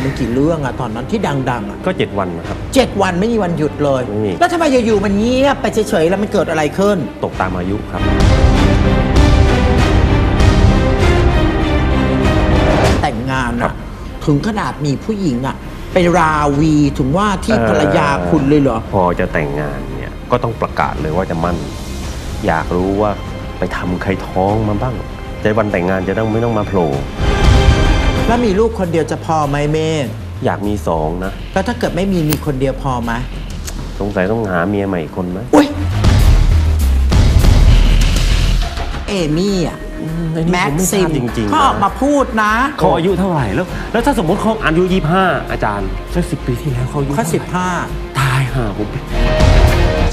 หนึ่งกี่เรื่องอะตอนนั้นที่ดังๆอะก็เจ็ดวันนะครับ เจ็ดวันไม่มีวันหยุดเลย ไม่มี แล้วทำไมอยู่ๆมันเงียบไปเฉยๆแล้วมันเกิดอะไรขึ้น ตกตามอายุครับ แต่งงานครัอะบถึงขนาดมีผู้หญิงอะไปราวีถึงว่าที่ภรรยาเอ่อคุณเลยเหรอ พอจะแต่งงานเนี่ยก็ต้องประกาศเลยว่าจะมั่น อยากรู้ว่าไปทำใครท้องมาบ้างใจวันแต่งงานจะต้องไม่ต้องมาโผล่ แล้วมีลูกคนเดียวจะพอไหมเมธอยากมีสองนะ แล้วถ้าเกิดไม่มีมีคนเดียวพอไหมสงสัยต้องหาเมียใหม่อีกคนไหมอุ้ยเอมี่อะแม็กผไม่ทซิรามบจริงๆเขาออกมานะพูดนะเขาอายุเท่าไหร่แล้ว แล้วถ้าสมมติเขาอายุยี่ห้าอาจารย์สักสิบปีที่แล้วเขาอายุเขาสิบท่ไหร่ห้าตายห่าผม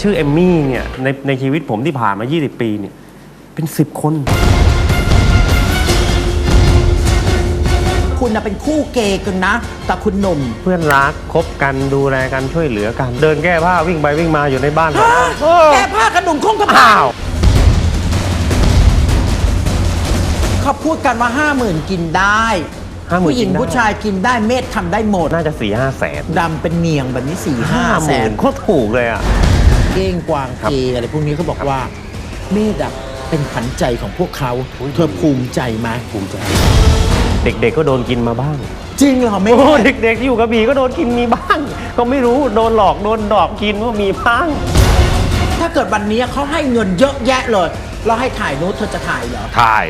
ชื่อเอมมี่เนี่ยในในชีวิตผมที่ผ่านมา 20 ปีเนี่ยเป็นสิบคน คุณน่ะเป็นคู่เกย์กันนะแต่คุณหนุ่ม เพื่อนรักคบกันดูแลกันช่วยเหลือกัน เดินแก้ผ้าวิ่งไปวิ่งมาอยู่ในบ้านแก้ผ้ากระหนุ่มคงกระอ้าเป๋าว เขาพูดกันว่าห้าหมื่นกินได้50,000ผู้หญิงกินได้ ผู้ชายกินได้เมธทำได้หมดน่าจะสี่ห้าแสนดำเป็นเนียงแบบนี้สี่ห้าห้าหแสมื่นน โคตรถูกเลยอะ เก้งกวางครับเกย์อะไรพวกนี้เขาบอกว่าเมธอะเป็นขวัญใจของพวกเขาอุ๊ยเธอภูมิใจไหมภูมิใจ เด็กๆก็โดนกินมาบ้าง จริงเหรอเมโอ้ธเด็กๆที่อยู่กระบี่ก็โดนกินมีบ้าง ก็ไม่รู้โดนหลอกโดนดอกกินว่ามีบ้าง ถ้าเกิดวันนี้เขาให้เงินเยอะแยะเลยแล้วให้ถ่ายนู้ตเธอจะถ่ายเหรอ ถ่าย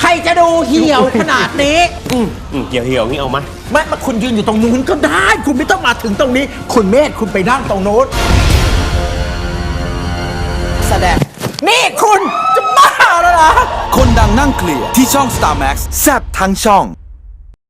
ใครจะดูเหี่ยวขนาดนี้ อืมอืมเหี่ยวเหี่ยวๆงี้เอาไหมไม่มาคุณยืนอยู่ตรงนู้นก็ได้ คุณไม่ต้องมาถึงตรงนี้ คุณเมธคุณไปนั่งตรงโน้นแสดง นี่คุณจะบ้าแล้วเหรอ คนดังนั่งเคลียร์ที่ช่อง Star Max แซบทั้งช่อง